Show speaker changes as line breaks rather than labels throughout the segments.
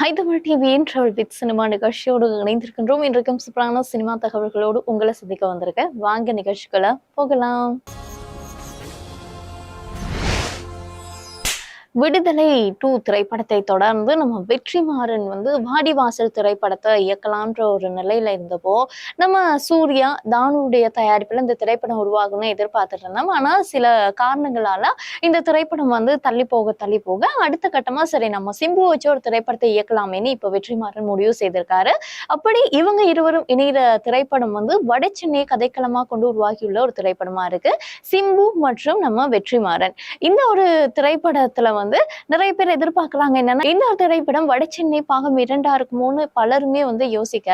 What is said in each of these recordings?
High Tamil டிவியின் travel with cinema நிகழ்ச்சியோடு இணைந்திருக்கின்றோம். இன்றைக்கும் சூப்பரான சினிமா தகவல்களோடு உங்களை சந்திக்க வந்திருக்கேன். வாங்க நிகழ்ச்சிகளை போகலாம். விடுதலை டூ திரைப்படத்தை தொடர்ந்து நம்ம வெற்றிமாறன் வந்து வாடிவாசல் திரைப்படத்தை இயக்கலான்ற ஒரு நிலையில இருந்தப்போ நம்ம சூர்யா தானுடைய தயாரிப்பில் இந்த திரைப்படம் உருவாகும்னு எதிர்பார்த்துட்டு இருந்தோம் ஆனால் சில காரணங்களால இந்த திரைப்படம் வந்து தள்ளி போக தள்ளி போக அடுத்த கட்டமா சரி நம்ம சிம்பு வச்சு ஒரு திரைப்படத்தை இயக்கலாமேன்னு இப்போ வெற்றிமாறன் முடிவு செய்திருக்காரு. அப்படி இவங்க இருவரும் இணைகிற திரைப்படம் வந்து வட கதைக்களமா கொண்டு உருவாகியுள்ள ஒரு திரைப்படமா இருக்கு. சிம்பு மற்றும் நம்ம வெற்றிமாறன். இந்த ஒரு திரைப்படத்துல வந்து நிறைய பேர் எதிர்பார்க்குறாங்க என்னன்னா இந்த திரைப்படம் வடச்சென்னை பாகம் இரண்டா இருக்குமோன்னு பலருமே வந்து யோசிக்க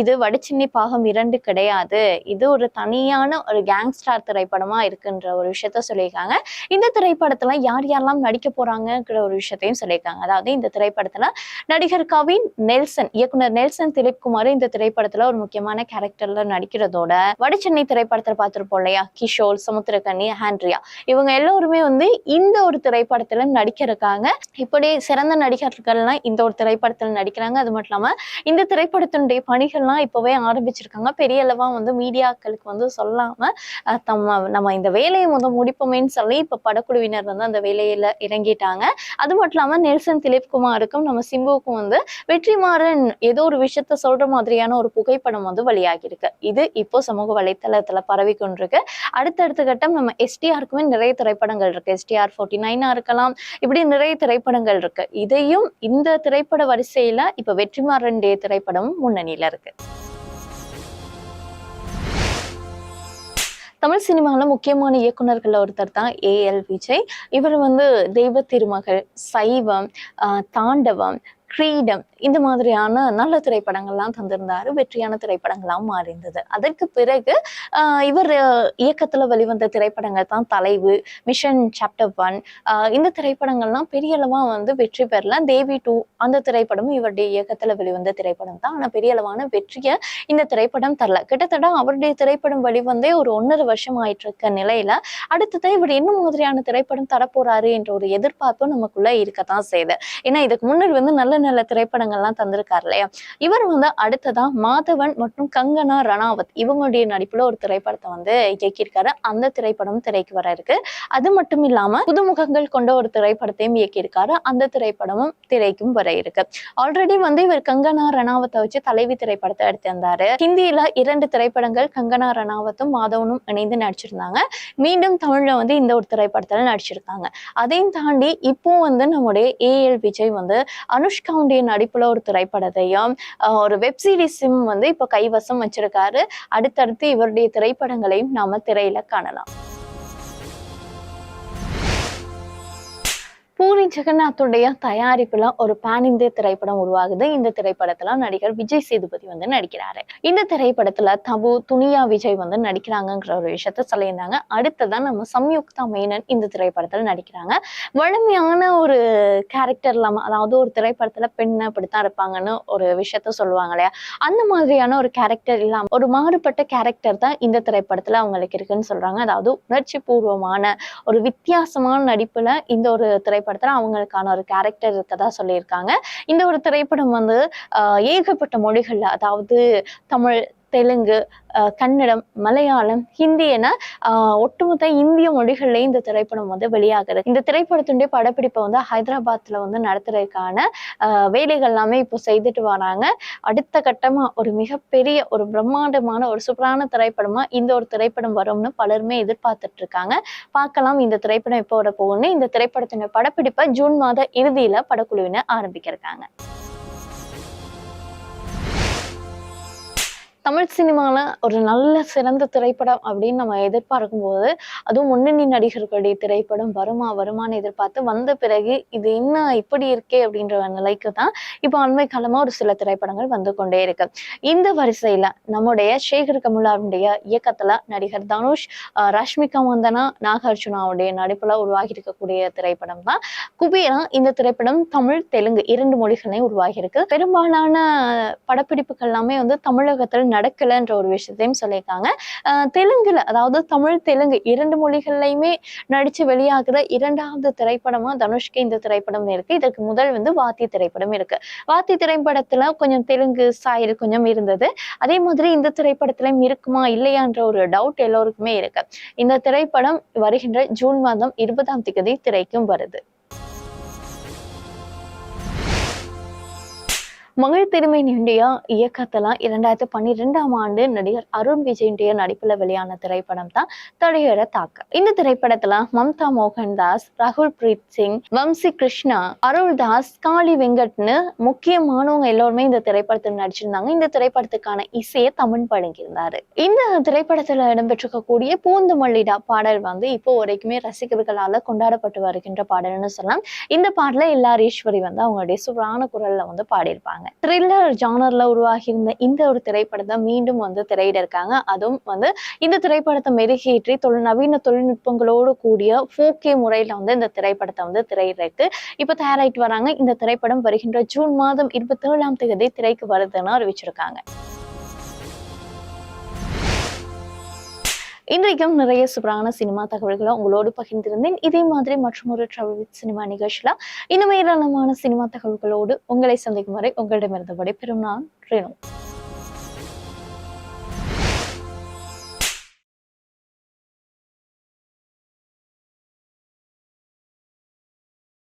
இது வடச்சென்னை பாகம் இரண்டு கிடையாது. இது ஒரு தனியான ஒரு கேங்ஸ்டார் திரைப்படமா இருக்குன்ற ஒரு விஷயத்த சொல்லியிருக்காங்க. இந்த திரைப்படத்துல யார் யாரெல்லாம் நடிக்க போறாங்கிற ஒரு விஷயத்தையும் சொல்லியிருக்காங்க. அதாவது இந்த திரைப்படத்துல நடிகர் கவின் நெல்சன் இயக்குனர் நெல்சன் திலீப்குமார் இந்த திரைப்படத்துல ஒரு முக்கியமான கேரக்டர்ல நடிக்கிறதோட வடச்சென்னை திரைப்படத்துல பார்த்திருப்போம் இல்லையா? கிஷோர் சமுத்திரகனி ஹாண்ட்ரியா. இவங்க எல்லோருமே வந்து இந்த ஒரு திரைப்படத்துல நடிக்க இருக்காங்க இப்படி சிறந்த நடிகர்கள்லாம் இந்த ஒரு திரைப்படத்தில் நடிக்கிறாங்க. அது மட்டும் இல்லாமல் இந்த திரைப்படத்தினுடைய பணிகள்லாம் இப்போவே ஆரம்பிச்சிருக்காங்க. பெரிய அளவாக வந்து மீடியாக்களுக்கு வந்து சொல்லாமல் அஹ், தம்ம நம்ம இந்த வேலையை முதல் முடிப்போமேன்னு சொல்லி இப்போ படக்குழுவினர் வந்து அந்த வேலையில் இறங்கிட்டாங்க. அது மட்டும் இல்லாமல் நெல்சன் திலீப்குமாருக்கும் நம்ம சிம்புவுக்கும் வந்து வெற்றிமாறன் ஏதோ ஒரு விஷயத்த சொல்கிற மாதிரியான ஒரு புகைப்படம் வந்து வெளியாகியிருக்கு. இது இப்போ சமூக வலைத்தளத்தில் பரவி கொண்டிருக்கு. அடுத்தடுத்த கட்டம் நம்ம எஸ்டிஆருக்குமே நிறைய திரைப்படங்கள் இருக்குது எஸ்டிஆர் ஃபோர்ட்டி நைனாக இருக்கலாம். இப்படி நிறைய திரைப்படங்கள் இருக்கு. இதையும் இந்த திரைப்பட வரிசையில இப்ப வெற்றிமாறனுடைய திரைப்படமும் முன்னணியில இருக்கு. தமிழ் சினிமாவில் முக்கியமான இயக்குனர்கள் ஒருத்தர் தான் ஏஎல் விஜய். இவர் வந்து தெய்வ திருமகள் சைவம் ஆஹ் தாண்டவம் கிரீடம் இந்த மாதிரியான நல்ல திரைப்படங்கள்லாம் தந்திருந்தாரு வெற்றியான திரைப்படங்களாம் மாறிந்தது அதற்கு பிறகு இவர் இயக்கத்துல வெளிவந்த திரைப்படங்கள் தான் தலைவு மிஷன் சாப்டர் ஒன் இந்த திரைப்படங்கள்லாம் பெரிய அளவா வந்து வெற்றி பெறல. தேவி டூ அந்த திரைப்படமும் இவருடைய இயக்கத்துல வெளிவந்த திரைப்படம் தான். ஆனா பெரிய அளவான வெற்றியை இந்த திரைப்படம் தரல. கிட்டத்தட்ட அவருடைய திரைப்படம் வெளிவந்தே ஒரு ஒன்னரை வருஷம் ஆயிட்டு இருக்க நிலையில அடுத்தது இவர் என்ன மாதிரியான திரைப்படம் தரப்போறாரு என்ற ஒரு எதிர்பார்ப்பு நமக்குள்ள இருக்கத்தான் செய்யுது ஏன்னா இதுக்கு முன்னாடி வந்து நல்ல நல்ல திரைப்படங்கள் திரைப்படங்கள்லாம் தந்திருக்காரு இல்லையா? இவர் வந்து அடுத்ததா மாதவன் மற்றும் கங்கனா ரணாவத் இவங்களுடைய நடிப்புல ஒரு திரைப்படத்தை வந்து இயக்கியிருக்காரு. அந்த திரைப்படம் திரைக்கு வர இருக்கு. அது மட்டும் இல்லாம புதுமுகங்கள் கொண்ட ஒரு திரைப்படத்தையும் இயக்கியிருக்காரு. அந்த திரைப்படமும் திரைக்கும் வர இருக்கு. ஆல்ரெடி வந்து இவர் கங்கனா ரணாவத்தை வச்சு தலைவி திரைப்படத்தை எடுத்திருந்தாரு ஹிந்தியில இரண்டு திரைப்படங்கள் கங்கனா ரணாவத்தும் மாதவனும் இணைந்து நடிச்சிருந்தாங்க. மீண்டும் தமிழ்ல வந்து இந்த ஒரு திரைப்படத்துல நடிச்சிருக்காங்க. அதையும் தாண்டி இப்போ வந்து நம்முடைய ஏஎல் விஜய் வந்து அனுஷ்காவுடைய நடிப்புல ஒரு திரைப்படத்தையும் ஒரு வெப் சீரிஸும் வந்து இப்போ கைவசம் வச்சிருக்காரு. அடுத்தடுத்து இவருடைய திரைப்படங்களையும் நாம திரையில காணலாம். பூரி ஜெகநாத்துடைய தயாரிப்புல ஒரு பேன் இந்திய திரைப்படம் உருவாகுது. இந்த திரைப்படத்துல நடிகர் விஜய் சேதுபதி வந்து நடிக்கிறாரு. இந்த திரைப்படத்துல தபு துனியா விஜய் வந்து நடிக்கிறாங்கிற ஒரு விஷயத்த சொல்லியிருந்தாங்க. அடுத்ததான் நம்ம சம்யுக்தா மேனன் இந்த திரைப்படத்துல நடிக்கிறாங்க. வலிமையான ஒரு கேரக்டர் இல்லாம அதாவது ஒரு திரைப்படத்துல பெண் அப்படித்தான் இருப்பாங்கன்னு ஒரு விஷயத்த சொல்லுவாங்க இல்லையா? அந்த மாதிரியான ஒரு கேரக்டர் இல்லாம ஒரு மாறுபட்ட கேரக்டர் தான் இந்த திரைப்படத்துல அவங்களுக்கு இருக்குன்னு சொல்றாங்க. அதாவது உணர்ச்சி பூர்வமான ஒரு வித்தியாசமான நடிப்புல இந்த ஒரு திரைப்படத்தில் அவங்களுக்கான ஒரு கேரக்டர் இருக்கதா சொல்லியிருக்காங்க. இந்த ஒரு திரைப்படம் வந்து ஆஹ் ஏகப்பட்ட மொழிகள்ல அதாவது தமிழ் தெலுங்கு கன்னடம் மலையாளம் ஹிந்தி என ஒட்டுமொத்த இந்திய மொழிகள்லயும் இந்த திரைப்படம் வந்து வெளியாகுது இந்த திரைப்படத்துடைய படப்பிடிப்பை வந்து ஹைதராபாத்ல வந்து நடத்துறதுக்கான ஆஹ் வேலைகள் எல்லாமே இப்போ செய்துட்டு வராங்க. அடுத்த கட்டமா ஒரு மிகப்பெரிய ஒரு பிரம்மாண்டமான ஒரு சூப்பரான திரைப்படமா இந்த ஒரு திரைப்படம் வரும்னு பலருமே எதிர்பார்த்துட்டு இருக்காங்க பார்க்கலாம் இந்த திரைப்படம் எப்போ வர போகும்னு இந்த திரைப்படத்தினுடைய படப்பிடிப்பை ஜூன் மாத இறுதியில படக்குழுவினர் ஆரம்பிக்கிறாங்க தமிழ் சினிமாவில் ஒரு நல்ல சிறந்த திரைப்படம் அப்படின்னு நம்ம எதிர்பார்க்கும் போது அதுவும் முன்னணி நடிகர்களுடைய திரைப்படம் வருமா வருமான்னு எதிர்பார்த்து வந்த பிறகு இது என்ன இப்படி இருக்கே அப்படின்ற நிலைக்கு தான் இப்போ அண்மை காலமா ஒரு சில திரைப்படங்கள் வந்து கொண்டே இருக்கு. இந்த வரிசையில நம்முடைய சேகர் கமலாவுடைய இயக்கத்துல நடிகர் தனுஷ் ரஷ்மிகா மந்தனா நாகார்ஜுனாவுடைய நடிப்புல உருவாகி இருக்கக்கூடிய திரைப்படம் தான். குபேரா இந்த திரைப்படம் தமிழ் தெலுங்கு இரண்டு மொழிகளையும் உருவாகி இருக்கு. பெரும்பாலான படப்பிடிப்புகள் எல்லாமே வந்து தமிழகத்தில் நடக்கலைன்ற ஒரு விஷயத்தையும் சொல்லியிருக்காங்க. அஹ் தெலுங்குல அதாவது தமிழ் தெலுங்கு இரண்டு மொழிகள்லையுமே நடிச்சு வெளியாகிற இரண்டாவது திரைப்படமா தனுஷ்க்கு இந்த திரைப்படம் இருக்கு. இதற்கு முதல் வந்து வாத்தி திரைப்படம் இருக்கு. வாத்தி திரைப்படத்துல கொஞ்சம் தெலுங்கு ஸ்டைல் கொஞ்சம் இருந்தது. அதே மாதிரி இந்த திரைப்படத்திலும் இருக்குமா இல்லையான்ற ஒரு டவுட் எல்லோருக்குமே இருக்கு. இந்த திரைப்படம் வருகின்ற ஜூன் மாதம் இருபதாம் தேதி திரைக்கும் வருது. மகள் திருமை இந்தியா இயக்கத்துல இரண்டாயிரத்தி பன்னிரெண்டாம் ஆண்டு நடிகர் அருண் விஜயுடைய நடிப்புல வெளியான திரைப்படம் தான் தடையற தாக்க இந்த திரைப்படத்துல மம்தா மோகன் தாஸ் ராகுல் பிரீத் சிங் வம்சி கிருஷ்ணா அருள் தாஸ் காளி வெங்கட்னு முக்கியமானவங்க எல்லோருமே இந்த திரைப்படத்தில் நடிச்சிருந்தாங்க. இந்த திரைப்படத்துக்கான இசையை தமிழ் பழங்கியிருந்தாரு இந்த திரைப்படத்துல இடம்பெற்றிருக்கக்கூடிய பூந்து மல்லிடா பாடல் வந்து இப்போ வரைக்குமே ரசிகர்களால கொண்டாடப்பட்டு வருகின்ற பாடல்னு சொல்லலாம். இந்த பாடல எல்லார் ஈஸ்வரி வந்து அவங்களுடைய சூப்பரான குரல்ல வந்து பாடியிருப்பாங்க. த்ரில்லர் ஜானர்ல உருவாகி இருந்த இந்த ஒரு திரைப்படத்தை மீண்டும் வந்து திரையிட இருக்காங்க. அதுவும் வந்து இந்த திரைப்படத்தை மெருகேற்றி தொழில் நவீன தொழில்நுட்பங்களோடு கூடிய ஃபோக்கே முறையில வந்து இந்த திரைப்படத்தை வந்து திரையிடக்கு இப்ப தயாராகிட்டு வராங்க. இந்த திரைப்படம் வருகின்ற ஜூன் மாதம் இருபத்தி ஏழாம் தேதி திரைக்கு வருதுன்னு அறிவிச்சிருக்காங்க. இன்றைக்கும் நிறைய சூப்பரான சினிமா தகவல்களை உங்களோடு பகிர்ந்திருந்தேன். இதே மாதிரி மற்றும் ஒரு ட்ராவல் வித் சினிமா நிகழ்ச்சியில இன்னும் ஏராளமான சினிமா தகவல்களோடு உங்களை சந்திக்கும் வரை உங்களிடமிருந்து விடைபெறும் நான் ரேணு.